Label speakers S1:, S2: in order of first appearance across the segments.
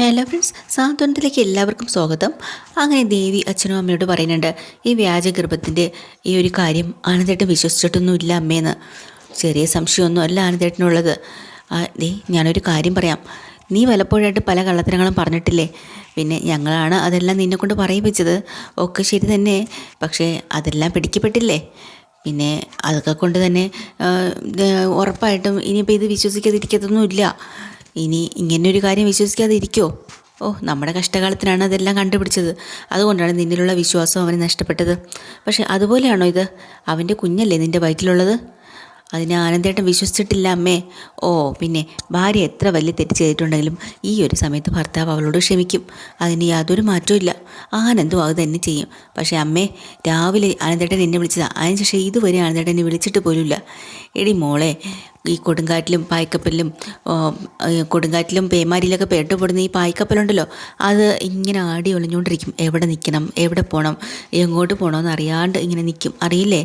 S1: Hello friends സാന്ത്വനത്തിലേക്ക് എല്ലാവർക്കും സ്വാഗതം. അങ്ങനെ ദേവി അച്ഛനും അമ്മയോട് പറയുന്നുണ്ട് ഈ വ്യാജഗർഭത്തിന്റെ ഈ ഒരു കാര്യം ആനന്ദേട്ടൻ വിശ്വസിച്ചിട്ടൊന്നുമില്ല അമ്മേന്ന്. ചെറിയ സംശയമൊന്നും അല്ല ആനന്ദേട്ടനുള്ളത് ദേ ഞാനൊരു കാര്യം പറയാം. നീ പലപ്പോഴായിട്ട് പല കള്ളത്തരങ്ങളും പറഞ്ഞിട്ടില്ലേ? പിന്നെ ഞങ്ങളാണ് അതെല്ലാം നിന്നെക്കൊണ്ട് പറയിപ്പിച്ചത്. ഒക്കെ ശരി തന്നെ പക്ഷേ അതെല്ലാം പിടിക്കപ്പെട്ടില്ലേ? പിന്നെ അതൊക്കെ കൊണ്ട് തന്നെ ഉറപ്പായിട്ടും ഇനിയിപ്പോൾ ഇത് വിശ്വസിക്കാതിരിക്കത്തൊന്നുമില്ല. ഇനി ഇങ്ങനൊരു കാര്യം വിശ്വസിക്കാതെ ഇരിക്കുമോ ഓ നമ്മുടെ കഷ്ടകാലത്തിനാണ് അതെല്ലാം കണ്ടുപിടിച്ചത്. അതുകൊണ്ടാണ് നിന്നിലുള്ള വിശ്വാസം അവന് നഷ്ടപ്പെട്ടത്. പക്ഷേ അതുപോലെയാണോ ഇത്? അവന്റെ കുഞ്ഞല്ലേ നിന്റെ ബൈക്കിലുള്ളത് അതിനെ ആനന്ദേട്ടൻ വിശ്വസിച്ചിട്ടില്ല അമ്മേ. ഓ പിന്നെ ഭാര്യ എത്ര വലിയ തെറ്റ് ചെയ്തിട്ടുണ്ടെങ്കിലും ഈ ഒരു സമയത്ത് ഭർത്താവ് അവളോട് ക്ഷമിക്കും. അതിന് യാതൊരു മാറ്റവും ആനന്ദും അത് തന്നെ ചെയ്യും. പക്ഷേ അമ്മേ രാവിലെ ആനന്ദേട്ടൻ എന്നെ വിളിച്ചതാണ് അതിനുശേഷം ഇതുവരെ ആനന്ദേട്ടൻ എന്നെ വിളിച്ചിട്ട് പോലുമില്ല. എടി മോളെ ഈ കൊടുങ്കാറ്റിലും പായ്ക്കപ്പലിലും കൊടുങ്കാറ്റിലും പേമാരിയിലൊക്കെ പെട്ടുപെടുന്ന ഈ പായ്ക്കപ്പലുണ്ടല്ലോ അത് ഇങ്ങനെ ആടി ഒളിഞ്ഞുകൊണ്ടിരിക്കും എവിടെ നിൽക്കണം എവിടെ പോകണം എങ്ങോട്ട് പോകണമെന്ന് അറിയാണ്ട് ഇങ്ങനെ നിൽക്കും അറിയില്ലേ?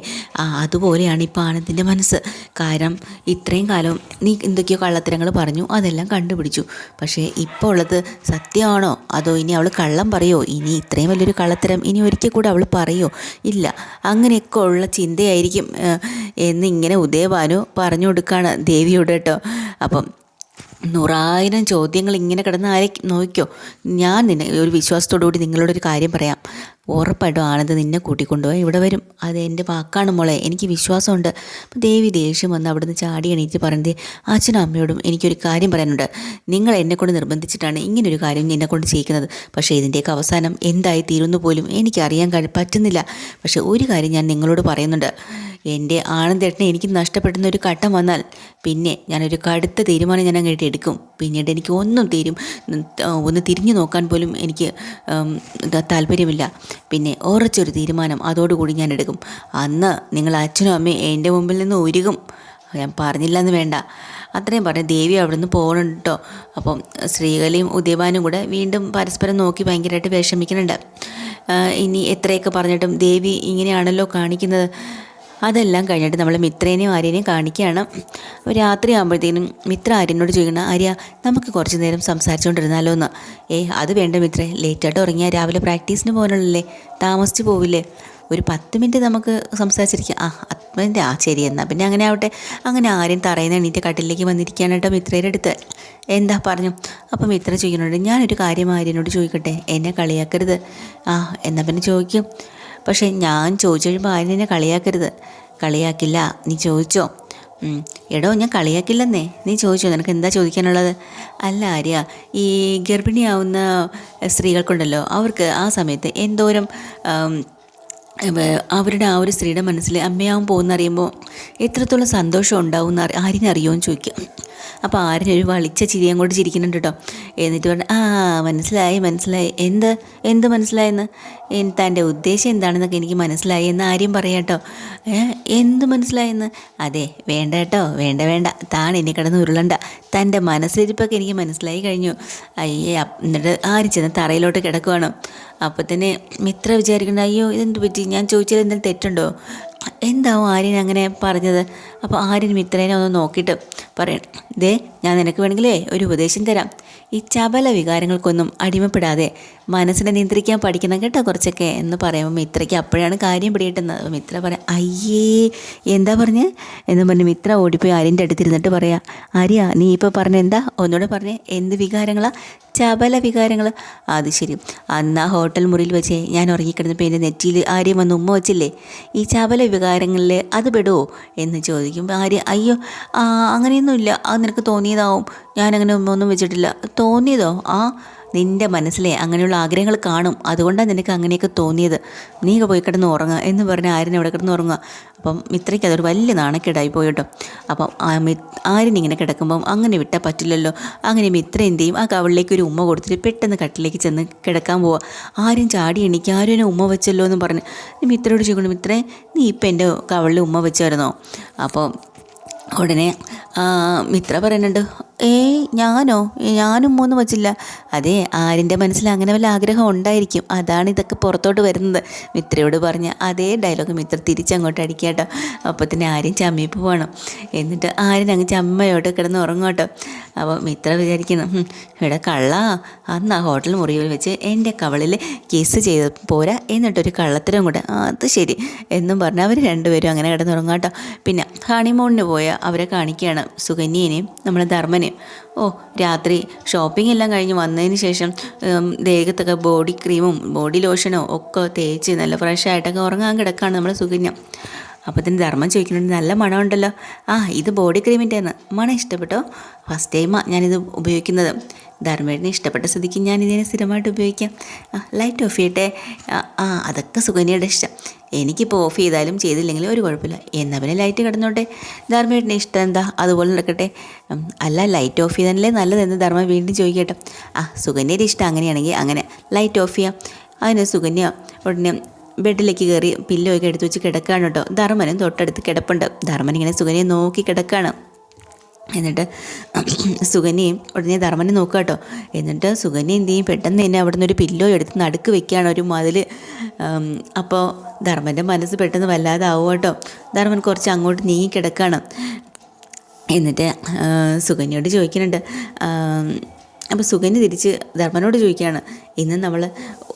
S1: അതുപോലെയാണ് ഇപ്പോൾ ആനന്ദിന്റെ മനസ്സ്. കാരണം ഇത്രയും കാലം നീ എന്തൊക്കെയോ കള്ളത്തരങ്ങൾ പറഞ്ഞു അതെല്ലാം കണ്ടുപിടിച്ചു. പക്ഷേ ഇപ്പോൾ ഉള്ളത് സത്യമാണോ? അതോ ഇനി അവൾ കള്ളം പറയോ? ഇനി ഇത്രയും വലിയൊരു കള്ളത്തരം ഇനി ഒരിക്കൽ കൂടെ അവൾ പറയോ? ഇല്ല. അങ്ങനെയൊക്കെ ഉള്ള ചിന്തയായിരിക്കും എന്നിങ്ങനെ ഉദയഭാനു പറഞ്ഞു കൊടുക്കുകയാണ് ദേവിയോട് കേട്ടോ. അപ്പം നൂറായിരം ചോദ്യങ്ങൾ ഇങ്ങനെ കിടന്ന് ആരെ നോക്കിയോ ഞാൻ നിന്നെ ഒരു വിശ്വാസത്തോടു കൂടി നിങ്ങളോടൊരു കാര്യം പറയാം. ഉറപ്പായിട്ടും ആനന്ദ് നിന്നെ കൂട്ടിക്കൊണ്ടുപോയി ഇവിടെ വരും. അത് എന്റെ വാക്കാണ് മോളെ. എനിക്ക് വിശ്വാസമുണ്ട്. അപ്പം ദേവി ദേഷ്യം വന്ന് അവിടുന്ന് ചാടി എണീറ്റ് പറഞ്ഞത് അച്ഛനും അമ്മയോടും എനിക്കൊരു കാര്യം പറയാനുണ്ട്. നിങ്ങൾ എന്നെക്കൊണ്ട് നിർബന്ധിച്ചിട്ടാണ് ഇങ്ങനൊരു കാര്യം എന്നെക്കൊണ്ട് ചെയ്യിക്കുന്നത്. പക്ഷേ ഇതിന്റെയൊക്കെ അവസാനം എന്തായി തീരുന്നു പോലും എനിക്കറിയാൻ കഴി പറ്റുന്നില്ല. പക്ഷേ ഒരു കാര്യം ഞാൻ നിങ്ങളോട് പറയുന്നുണ്ട്. എന്റെ ആനന്ദേട്ടനെ എനിക്ക് നഷ്ടപ്പെടുന്ന ഒരു ഘട്ടം വന്നാൽ പിന്നെ ഞാനൊരു കടുത്ത തീരുമാനം ഞാൻ അങ്ങോട്ട് എടുക്കും. പിന്നീട് എനിക്ക് ഒന്നും തീരും ഒന്ന് തിരിഞ്ഞു നോക്കാൻ പോലും എനിക്ക് താല്പര്യമില്ല. പിന്നെ ഉറച്ചൊരു തീരുമാനം അതോടുകൂടി ഞാൻ എടുക്കും. അന്ന് നിങ്ങൾ അച്ഛനും അമ്മയും എന്റെ മുമ്പിൽ നിന്ന് ഉരുകും. ഞാൻ പറഞ്ഞില്ല എന്ന് വേണ്ട. അത്രയും പറഞ്ഞു ദേവി അവിടെ നിന്ന് പോകണം കേട്ടോ അപ്പം ശ്രീകലയും ഉദയവാനും കൂടെ വീണ്ടും പരസ്പരം നോക്കി ഭയങ്കരമായിട്ട് വിഷമിക്കുന്നുണ്ട്. ഇനി എത്രയൊക്കെ പറഞ്ഞിട്ടും ദേവി ഇങ്ങനെയാണല്ലോ കാണിക്കുന്നത്. അതെല്ലാം കഴിഞ്ഞിട്ട് നമ്മൾ മിത്രേനെയും ആര്യനെയും കാണിക്കുകയാണ്. രാത്രി ആകുമ്പോഴത്തേനും മിത്ര ആര്യനോട് ചോദിക്കണം ആര്യ നമുക്ക് കുറച്ച് നേരം സംസാരിച്ചുകൊണ്ടിരുന്നാലോ എന്ന് ഏ അത് വേണ്ട മിത്രേ ലേറ്റായിട്ട് ഉറങ്ങിയാൽ രാവിലെ പ്രാക്ടീസിന് പോകാനുള്ളല്ലേ താമസിച്ച് പോവില്ലേ? ഒരു പത്ത് മിനിറ്റ് നമുക്ക് സംസാരിച്ചിരിക്കാം. ആ അത്മന്റെ ആ ശരി എന്നാൽ പിന്നെ അങ്ങനെ ആവട്ടെ. അങ്ങനെ ആരും തറയുന്ന എണീറ്റ് കട്ടിലേക്ക് വന്നിരിക്കുകയാണ് കേട്ടോ മിത്രയുടെ അടുത്ത്. എന്താ പറഞ്ഞു? അപ്പം മിത്ര ചോദിക്കുന്നുണ്ട് ഞാനൊരു കാര്യം ആര്യനോട് ചോദിക്കട്ടെ? എന്നെ കളിയാക്കരുത്. ആ എന്നാൽ പിന്നെ ചോദിക്കും. പക്ഷേ ഞാൻ ചോദിച്ചു കഴിയുമ്പോൾ എന്നെ കളിയാക്കരുത്. കളിയാക്കില്ല. നീ ചോദിച്ചോ? എടോ ഞാൻ കളിയാക്കില്ലെന്നേ. നീ ചോദിച്ചോ? നിനക്ക് എന്താ ചോദിക്കാനുള്ളത്? അല്ല ആര്യ. ഈ ഗർഭിണിയാവുന്ന സ്ത്രീകൾക്കുണ്ടല്ലോ. അവർക്ക് ആ സമയത്ത് എന്തോരം അവരുടെ ആ ഒരു സ്ത്രീയുടെ മനസ്സിൽ അമ്മയാവും പോകുന്ന അറിയുമ്പോൾ എത്രത്തോളം സന്തോഷം ഉണ്ടാവും എന്ന് ആരിനറിയുമോ എന്ന് ചോദിക്കും. അപ്പോൾ ആരിനൊരു വളിച്ച ചിരി അങ്ങോട്ട് ചിരിക്കുന്നുണ്ട് കേട്ടോ എന്നിട്ട് പറഞ്ഞു ആ മനസ്സിലായി മനസ്സിലായി. എന്ത് എന്ത് മനസ്സിലായെന്ന്? തന്റെ ഉദ്ദേശം എന്താണെന്നൊക്കെ എനിക്ക് മനസ്സിലായി എന്ന് ആര്യം പറയാം കേട്ടോ എന്ത് മനസ്സിലായെന്ന്? അതെ വേണ്ട കേട്ടോ വേണ്ട വേണ്ട. താൻ എന്നെ കിടന്ന് ഉരുളണ്ട. തന്റെ മനസ്സിലിരിപ്പൊക്കെ എനിക്ക് മനസ്സിലായി കഴിഞ്ഞു. അയ്യേ എന്നിട്ട് ആര് ചെന്ന് തറയിലോട്ട് കിടക്കുവാണ്? അപ്പോൾ തന്നെ മിത്ര വിചാരിക്കണ്ട അയ്യോ ഇതെന്ത് പറ്റി? ഞാൻ ചോദിച്ചാൽ എന്തെങ്കിലും തെറ്റുണ്ടോ? എന്താവും ആര്യൻ അങ്ങനെ പറഞ്ഞത്? അപ്പോൾ ആര്യൻ മിത്രേനെ ഒന്ന് നോക്കിയിട്ട് പറയണം ദേ ഞാൻ നിനക്ക് വേണമെങ്കിലേ ഒരു ഉപദേശം തരാം. ഈ ചപല വികാരങ്ങൾക്കൊന്നും അടിമപ്പെടാതെ മനസ്സിനെ നിയന്ത്രിക്കാൻ പഠിക്കണം കേട്ടോ കുറച്ചൊക്കെ. എന്ന് പറയുമ്പോൾ മിത്രയ്ക്ക് അപ്പോഴാണ് കാര്യം പിടികിട്ടുന്നത്. മിത്ര പറയാം അയ്യേ എന്താ പറഞ്ഞ്? എന്ന് പറഞ്ഞ് മിത്ര ഓടിപ്പോയി ആര്യന്റെ അടുത്തിരുന്നിട്ട് പറയാ ആര്യ നീ ഇപ്പോൾ പറഞ്ഞ എന്താ? ഒന്നുകൂടെ പറഞ്ഞേ എന്ത് വികാരങ്ങളാ? ചപല വികാരങ്ങൾ അത് ശരി. അന്ന് ആ ഹോട്ടൽ മുറിയിൽ വെച്ച് ഞാൻ ഉറങ്ങിക്കിടന്നപ്പോൾ എന്റെ നെറ്റിയിൽ ആര്യം വന്ന് ഉമ്മ വെച്ചില്ലേ? ഈ ചപല വികാരങ്ങളിൽ അത് പെടുമോ എന്ന് ചോദിക്കുമ്പോൾ ആര്യ അയ്യോ അങ്ങനെയൊന്നുമില്ല. അത് നിനക്ക് തോന്നിയതാവും. ഞാനങ്ങനെ ഒന്നും വെച്ചിട്ടില്ല. തോന്നിയതോ? ആ നിന്റെ മനസ്സിലെ അങ്ങനെയുള്ള ആഗ്രഹങ്ങൾ കാണും. അതുകൊണ്ടാണ് നിനക്ക് അങ്ങനെയൊക്കെ തോന്നിയത്. നീ പോയി കിടന്ന് ഉറങ്ങുക എന്ന് പറഞ്ഞ് ആര്യൻ അവിടെ കിടന്ന് ഉറങ്ങുക. അപ്പം മിത്രയ്ക്ക് അതൊരു വലിയ നാണക്കേടായി പോയിട്ടോ അപ്പം ആര്യൻ ഇങ്ങനെ കിടക്കുമ്പം അങ്ങനെ വിട്ടാൽ പറ്റില്ലല്ലോ. അങ്ങനെ മിത്ര എന്ത് ചെയ്യും? ആ കവളിലേക്ക് ഒരു ഉമ്മ കൊടുത്തിട്ട് പെട്ടെന്ന് കട്ടിലേക്ക് ചെന്ന് കിടക്കാൻ പോവുക ആരും ചാടി എണീക്ക്. ആരും ഉമ്മ വെച്ചല്ലോ എന്ന് പറഞ്ഞ്. മിത്രയോട് ചോദിക്കണം മിത്രേ നീ ഇപ്പം എന്റെ കവളിൽ ഉമ്മ വെച്ചായിരുന്നോ? അപ്പോൾ ഉടനെ മിത്ര പറയുന്നുണ്ട് ഏയ് ഞാനോ? ഞാനും മൂന്ന് വച്ചില്ല. അതെ ആരിന്റെ മനസ്സിൽ അങ്ങനെ വല്ല ആഗ്രഹം ഉണ്ടായിരിക്കും. അതാണ് ഇതൊക്കെ പുറത്തോട്ട് വരുന്നത്. മിത്രയോട് പറഞ്ഞ അതേ ഡയലോഗ് മിത്ര തിരിച്ചങ്ങോട്ട് അടിക്കുക കേട്ടോ. അപ്പോൾ തന്നെ ആരും ചമ്മിപ്പ് പോകണം എന്നിട്ട് ആരും അങ്ങ് ചമ്മയോട്ട് കിടന്ന് ഉറങ്ങും കേട്ടോ. അപ്പോൾ മിത്ര വിചാരിക്കുന്നു "ഹും, ഇവിടെ കള്ള അന്ന് ആ ഹോട്ടൽ മുറിയിൽ വെച്ച് എന്റെ കവളിൽ കിസ് ചെയ്ത് പോരാ എന്നിട്ടൊരു കള്ളത്തരം കൂടെ. അത് ശരി എന്നും പറഞ്ഞ് അവർ രണ്ടുപേരും അങ്ങനെ കിടന്നുറങ്ങാം കേട്ടോ. പിന്നെ ഹണിമൂണിന് പോയ അവരെ കാണിക്കുകയാണ് സുകന്യേനെയും നമ്മുടെ ധർമ്മനെയും. ഓ രാത്രി ഷോപ്പിംഗ് എല്ലാം കഴിഞ്ഞ് വന്നതിന് ശേഷം ദേഹത്തൊക്കെ ബോഡി ക്രീമും ബോഡി ലോഷനോ ഒക്കെ തേച്ച് നല്ല ഫ്രഷ് ആയിട്ടൊക്കെ ഉറങ്ങാൻ കിടക്കാണ് നമ്മുടെ സുകന്യ. അപ്പോൾ തന്നെ ധർമ്മം ചോദിക്കുന്നുണ്ട് നല്ല മണമുണ്ടല്ലോ. ആ ഇത് ബോഡി ക്രീമിന്റെ ആണ് മണം ഇഷ്ടപ്പെട്ടോ? ഫസ്റ്റ് ടൈമാണ് ഞാനിത് ഉപയോഗിക്കുന്നത്. ധർമ്മേടിനെ ഇഷ്ടപ്പെട്ട സ്ഥിതിക്ക് ഞാൻ ഇതിനെ സ്ഥിരമായിട്ട് ഉപയോഗിക്കാം. ലൈറ്റ് ഓഫ് ചെയ്യട്ടെ? ആ, അതൊക്കെ സുകന്യയുടെ ഇഷ്ടം. എനിക്കിപ്പോൾ ഓഫ് ചെയ്താലും ചെയ്തില്ലെങ്കിലും ഒരു കുഴപ്പമില്ല. എന്നാൽ പിന്നെ ലൈറ്റ് കിടന്നോട്ടെ? ധർമ്മേടിനെ ഇഷ്ടം എന്താ? അതുപോലെ നടക്കട്ടെ. അല്ല ലൈറ്റ് ഓഫ് ചെയ്താലേ നല്ലതെന്ന് ധർമ്മ വീണ്ടും ചോദിക്കട്ടെ. ആ സുഗന്യയുടെ ഇഷ്ടം അങ്ങനെയാണെങ്കിൽ അങ്ങനെ ലൈറ്റ് ഓഫ് ചെയ്യാം. അതിന് സുഗന്യ ഉടനെ ബെഡിലേക്ക് കയറി പില്ലോയൊക്കെ എടുത്തു വെച്ച് കിടക്കുകയാണ് കേട്ടോ. ധർമ്മനും തൊട്ടടുത്ത് കിടപ്പുണ്ട്. ധർമ്മൻ ഇങ്ങനെ സുഖനെ നോക്കി കിടക്കുകയാണ്. എന്നിട്ട് സുകന്യയും ഉടനെ ധർമ്മനെ നോക്കുക കേട്ടോ. എന്നിട്ട് സുകന്യ എന്ത് ചെയ്യും? പെട്ടെന്ന് തന്നെ അവിടെ നിന്ന് ഒരു പില്ലോ എടുത്ത് നടുക്ക് വെക്കുകയാണ് ഒരു മതിൽ അപ്പോൾ ധർമ്മന്റെ മനസ്സ് പെട്ടെന്ന് വല്ലാതെ ആവും കേട്ടോ. ധർമ്മൻ കുറച്ച് അങ്ങോട്ട് നീങ്ങി കിടക്കുകയാണ്. എന്നിട്ട് ആ, സുകന്യയോട് ചോദിക്കുന്നുണ്ട്. അപ്പോൾ സുഗന്യ തിരിച്ച് ധർമ്മനോട് ചോദിക്കുകയാണ്. ഇന്ന് നമ്മൾ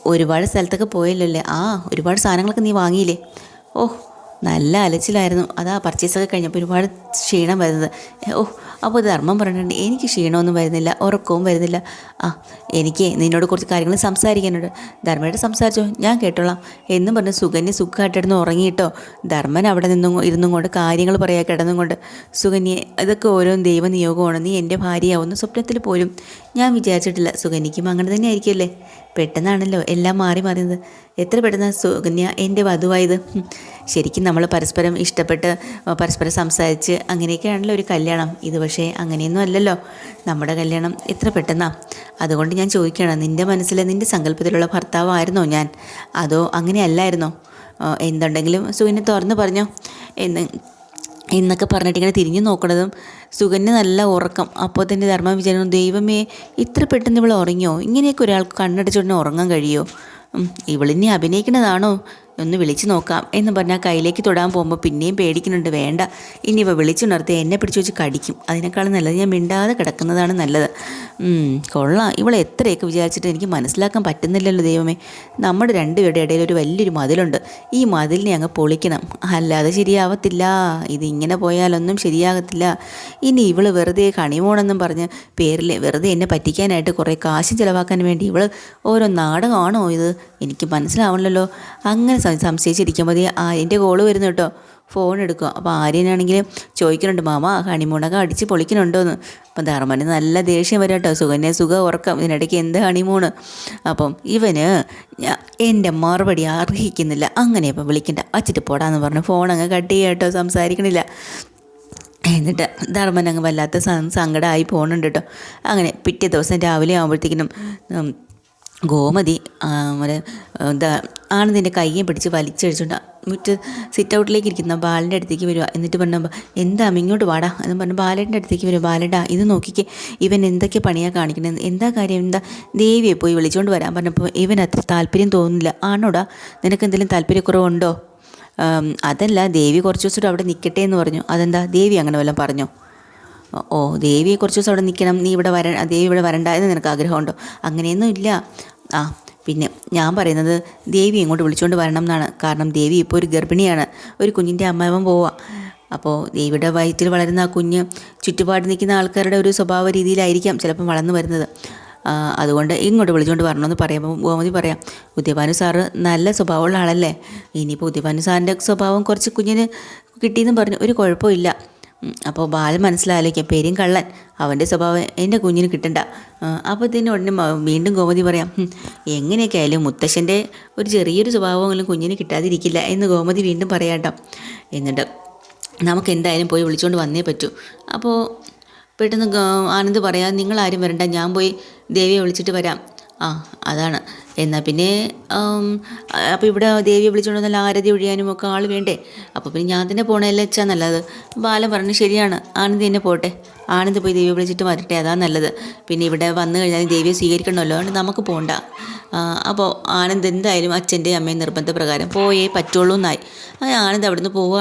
S1: ഒരുപാട് സ്ഥലത്തൊക്കെ പോയല്ലോ ആ ഒരുപാട് സാധനങ്ങളൊക്കെ നീ വാങ്ങിയില്ലേ? ഓഹ് നല്ല അലച്ചിലായിരുന്നു. അതാ പർച്ചേസൊക്കെ കഴിഞ്ഞപ്പോൾ ഒരുപാട് ക്ഷീണം വരുന്നത്. ഓ അപ്പോൾ ധർമ്മം പറഞ്ഞിട്ടുണ്ട്. എനിക്ക് ക്ഷീണമൊന്നും വരുന്നില്ല ഉറക്കവും വരുന്നില്ല. ആ എനിക്ക് നിന്നോട് കുറച്ച് കാര്യങ്ങൾ സംസാരിക്കാനുണ്ട്. ധർമ്മയോട് സംസാരിച്ചോ? ഞാൻ കേട്ടോളാം. എന്നും പറഞ്ഞ് സുകന്യ സുഖമായിട്ടിരുന്ന് ഉറങ്ങിയിട്ടോ? ധർമ്മൻ അവിടെ നിന്നും ഇരുന്നും കൊണ്ട് കാര്യങ്ങൾ പറയാൻ കിടന്നും കൊണ്ട് സുകന്യെ ഇതൊക്കെ ഓരോ ദൈവനിയോഗമാണ്. നീ എന്റെ ഭാര്യയാവുന്ന സ്വപ്നത്തിൽ പോലും ഞാൻ വിചാരിച്ചിട്ടില്ല. സുഗന്യക്കും അങ്ങനെ തന്നെ ആയിരിക്കുമല്ലേ? പെട്ടെന്നാണല്ലോ എല്ലാം മാറി മാറിയത്. എത്ര പെട്ടെന്ന് സുകന്യ എന്റെ വധുവായത്. ശരിക്കും നമ്മൾ പരസ്പരം ഇഷ്ടപ്പെട്ട് പരസ്പരം സംസാരിച്ച് അങ്ങനെയൊക്കെയാണല്ലോ ഒരു കല്യാണം. ഇത് പക്ഷേ അങ്ങനെയൊന്നും അല്ലല്ലോ. നമ്മുടെ കല്യാണം എത്ര പെട്ടെന്നാ. അതുകൊണ്ട് ഞാൻ ചോദിക്കുകയാണ് നിന്റെ മനസ്സിൽ നിന്റെ സങ്കല്പത്തിലുള്ള ഭർത്താവായിരുന്നോ ഞാൻ? അതോ അങ്ങനെയല്ലായിരുന്നോ? എന്തുണ്ടെങ്കിലും സുഗന്യ തുറന്ന് പറഞ്ഞോ എന്ന് എന്നൊക്കെ പറഞ്ഞിട്ട് ഇങ്ങനെ തിരിഞ്ഞു നോക്കണതും സുകന്യ നല്ല ഉറക്കം. അപ്പോൾ തന്നെ ധർമ്മം വിചാരം ദൈവമേ ഇത്ര പെട്ടെന്ന് ഇവൾ ഉറങ്ങിയോ? ഇങ്ങനെയൊക്കെ ഒരാൾക്ക് കണ്ണടച്ചുടനെ ഉറങ്ങാൻ കഴിയുമോ ഇവളിനി അഭിനയിക്കുന്നതാണോ ഒന്ന് വിളിച്ചു നോക്കാം എന്ന് പറഞ്ഞാൽ കയ്യിലേക്ക് തൊടാൻ പോകുമ്പോൾ പിന്നെയും പേടിക്കുന്നുണ്ട്. വേണ്ട. ഇനി ഇവ വിളിച്ചുണർത്തി എന്നെ പിടിച്ചു വെച്ച് കടിക്കും. അതിനേക്കാളും നല്ലത് ഞാൻ മിണ്ടാതെ കിടക്കുന്നതാണ് നല്ലത്. കൊള്ളാം. ഇവളെ എത്രയൊക്കെ വിചാരിച്ചിട്ട് എനിക്ക് മനസ്സിലാക്കാൻ പറ്റുന്നില്ലല്ലോ ദൈവമേ. നമ്മുടെ രണ്ടുപേരുടെ ഇടയിൽ ഒരു വലിയൊരു മതിലുണ്ട്. ഈ മതിലിനെ അങ്ങ് പൊളിക്കണം. അല്ലാതെ ശരിയാവത്തില്ല. ഇതിങ്ങനെ പോയാലൊന്നും ശരിയാകത്തില്ല. ഇനി ഇവൾ വെറുതെ കണിമോണെന്നും പറഞ്ഞ് പേരിൽ വെറുതെ എന്നെ പറ്റിക്കാനായിട്ട് കുറേ കാശ് ചിലവാക്കാൻ വേണ്ടി ഇവൾ ഓരോ നാടകമാണോ ഇത്? എനിക്ക് മനസ്സിലാവണല്ലോ അങ്ങനെ സംശയിച്ചിരിക്കുമ്പോൾ ആ എന്റെ കോൾ വരുന്നു കേട്ടോ ഫോൺ എടുക്കുക. അപ്പോൾ ആര്യനാണെങ്കിൽ ചോദിക്കുന്നുണ്ട് മാമ ഹണിമൂണൊക്കെ അടിച്ച് പൊളിക്കുന്നുണ്ടോയെന്ന് അപ്പം ധർമ്മന് നല്ല ദേഷ്യം വരും കേട്ടോ സുഖനെ സുഖം ഉറക്കം. ഇതിനിടയ്ക്ക് എന്ത് ഹണിമൂണ്? അപ്പം ഇവന് എന്റെ മറുപടി അർഹിക്കുന്നില്ല. അങ്ങനെ ഇപ്പം വിളിക്കണ്ട. അച്ചിട്ട് പോടാന്ന് പറഞ്ഞു. ഫോൺ അങ്ങ് കട്ട് ചെയ്യാം കേട്ടോ സംസാരിക്കണില്ല. എന്നിട്ട് ധർമ്മൻ അങ്ങ് വല്ലാത്ത സങ്കടമായി പോകുന്നുണ്ട് കേട്ടോ അങ്ങനെ പിറ്റേ ദിവസം രാവിലെ ആകുമ്പോഴത്തേക്കിനും ഗോമതി എന്താ എന്താ ആനന്ദിന്റെ കയ്യെ പിടിച്ച് വലിച്ചഴിച്ചുകൊണ്ട് മുറ്റ സിറ്റ് ഔട്ടിലേക്ക് ഇരിക്കുന്ന ബാലന്റെ അടുത്തേക്ക് വരിക. എന്നിട്ട് പറഞ്ഞ എന്താ ഇങ്ങോട്ട് വാടാ. എന്ന് പറഞ്ഞു ബാലന്റെ അടുത്തേക്ക് വരിക. ബാലടാ ഇത് നോക്കിക്കേ ഇവൻ എന്തൊക്കെ പണിയാണ് കാണിക്കണമെന്ന് എന്താ കാര്യം? എന്താ? ദേവിയെ പോയി വിളിച്ചുകൊണ്ട് വരാൻ പറഞ്ഞപ്പോൾ ഇവൻ അത്ര താല്പര്യം തോന്നുന്നില്ല. ആണോടാ നിനക്ക് എന്തെങ്കിലും താല്പര്യക്കുറവുണ്ടോ? അതല്ല ദേവി കുറച്ച് ദിവസം അവിടെ നിൽക്കട്ടെ എന്ന് പറഞ്ഞു. അതെന്താ? ദേവി അങ്ങനെ വല്ലതും പറഞ്ഞോ? ഓ, ദേവിയെ കുറച്ച് ദിവസം അവിടെ നിൽക്കണം നീ ഇവിടെ വര ദേവി ഇവിടെ വരണ്ട എന്ന് നിനക്ക് ആഗ്രഹമുണ്ടോ? അങ്ങനെയൊന്നും ഇല്ല. ആ പിന്നെ ഞാൻ പറയുന്നത് ദേവി ഇങ്ങോട്ട് വിളിച്ചുകൊണ്ട് വരണം എന്നാണ്. കാരണം ദേവി ഇപ്പോൾ ഒരു ഗർഭിണിയാണ്. ഒരു കുഞ്ഞിന്റെ അമ്മാവൻ പോവാ. അപ്പോൾ ദേവിയുടെ വയറ്റിൽ വളരുന്ന ആ കുഞ്ഞ് ചുറ്റുപാട് നിൽക്കുന്ന ആൾക്കാരുടെ ഒരു സ്വഭാവ രീതിയിലായിരിക്കാം ചിലപ്പം വളർന്നു വരുന്നത്. അതുകൊണ്ട് ഇങ്ങോട്ട് വിളിച്ചുകൊണ്ട് വരണമെന്ന് പറയുമ്പോൾ ഗോമതി പറയാം ഉദ്യഭാനു സാറ് നല്ല സ്വഭാവമുള്ള ആളല്ലേ? ഇനിയിപ്പോൾ ഉദ്യഭാനു സാറിന്റെ സ്വഭാവം കുറച്ച് കുഞ്ഞിന് കിട്ടിയെന്നും പറഞ്ഞു. ഒരു കുഴപ്പമില്ല അപ്പോൾ ബാലൻ മനസ്സിലാലോചിക്കാം പേരും കള്ളൻ. അവന്റെ സ്വഭാവം എന്റെ കുഞ്ഞിന് കിട്ടണ്ട. അപ്പോൾ ഇതിന് ഉടനെ വീണ്ടും ഗോമതി പറയാം "ഹും, എങ്ങനെയൊക്കെ ആയാലും മുത്തശ്ശന്റെ ഒരു ചെറിയൊരു സ്വഭാവമെങ്കിലും കുഞ്ഞിന് കിട്ടാതിരിക്കില്ല എന്ന് ഗോമതി വീണ്ടും പറയാട്ടോ. എന്നിട്ട് നമുക്ക് എന്തായാലും പോയി വിളിച്ചുകൊണ്ട് വന്നേ പറ്റൂ. അപ്പോൾ പെട്ടെന്ന് ആനന്ദ് പറയാം നിങ്ങളാരും വരണ്ട ഞാൻ പോയി ദേവിയെ വിളിച്ചിട്ട് വരാം. ആ അതാണ്. എന്നാൽ പിന്നെ അപ്പോൾ ഇവിടെ ദേവി വിളിച്ചുകൊണ്ട് നല്ല ആരതി ഒഴിയാനും ഒക്കെ ആൾ വേണ്ടേ? അപ്പോൾ പിന്നെ ഞാൻ തന്നെ പോണതല്ലേ വെച്ചാൽ നല്ലത്. ബാലൻ പറഞ്ഞു ശരിയാണ് ആനന്ദ് തന്നെ പോട്ടെ. ആനന്ദ് പോയി ദേവിയെ വിളിച്ചിട്ട് വരട്ടെ അതാ നല്ലത്. പിന്നെ ഇവിടെ വന്നു കഴിഞ്ഞാൽ ദേവിയെ സ്വീകരിക്കണമല്ലോ അതുകൊണ്ട് നമുക്ക് പോകണ്ട അപ്പോൾ ആനന്ദ് എന്തായാലും അച്ഛന്റെ അമ്മയും നിർബന്ധപ്രകാരം പോയേ പറ്റുള്ളൂ എന്നായി ആനന്ദ് അവിടുന്ന് പോവുക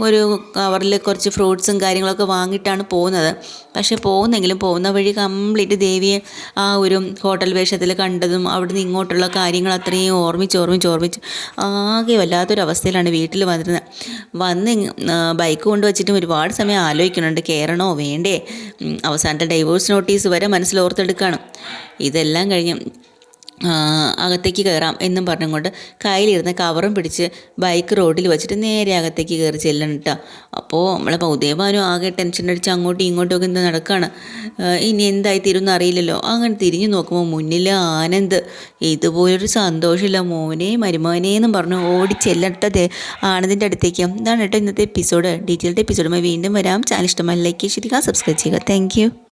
S1: ഒരു കവറിൽ കുറച്ച് ഫ്രൂട്ട്സും കാര്യങ്ങളൊക്കെ വാങ്ങിയിട്ടാണ് പോകുന്നത്. പക്ഷേ പോകുന്നെങ്കിലും പോകുന്ന വഴി കംപ്ലീറ്റ് ദേവിയെ ആ ഒരു ഹോട്ടൽ വേഷത്തിൽ കണ്ടതും അവിടുന്ന് ഇങ്ങോട്ടുള്ള കാര്യങ്ങൾ അത്രയും ഓർമ്മിച്ച് ഓർമ്മിച്ച് ഓർമ്മിച്ച് ആകെ വല്ലാത്തൊരവസ്ഥയിലാണ് വീട്ടിൽ വന്നിരുന്നത്. വന്ന് ബൈക്ക് കൊണ്ട് വെച്ചിട്ടും ഒരുപാട് സമയം ആലോചിക്കുന്നുണ്ട്. കയറണോ? വേണ്ടേ? അവസാനത്തെ ഡൈവോഴ്സ് നോട്ടീസ് വരെ മനസ്സിൽ ഓർത്തെടുക്കുകയാണ് ഇതെല്ലാം കഴിഞ്ഞ് അകത്തേക്ക് കയറാം എന്നും പറഞ്ഞുകൊണ്ട് കയ്യിലിരുന്ന് കവറും പിടിച്ച് ബൈക്ക് റോഡിൽ വെച്ചിട്ട് നേരെ അകത്തേക്ക് കയറി ചെല്ലണം കേട്ടോ അപ്പോൾ നമ്മളെ ഉദയഭാനും ആകെ ടെൻഷൻ അടിച്ച് അങ്ങോട്ടും ഇങ്ങോട്ടും ഒക്കെ എന്താ നടക്കുകയാണ് ഇനി എന്തായി തീരുമെന്ന് അറിയില്ലല്ലോ. അങ്ങനെ തിരിഞ്ഞു നോക്കുമ്പോൾ മുന്നിൽ ആനന്ദ് ഇതുപോലൊരു സന്തോഷമില്ല മോനെ മരുമോനെ എന്നും പറഞ്ഞു ഓടി ചെല്ലട്ടത് ആനന്ദിന്റെ അടുത്തേക്ക്. ഇതാണ് കേട്ടോ ഇന്നത്തെ എപ്പിസോഡ് ഡീറ്റെയിൽഡ് എപ്പിസോഡുമായി വീണ്ടും വരാം. ചാനൽ ഇഷ്ടമായി ലൈക്ക് ചെയ്യുക സബ്സ്ക്രൈബ് ചെയ്യുക. താങ്ക്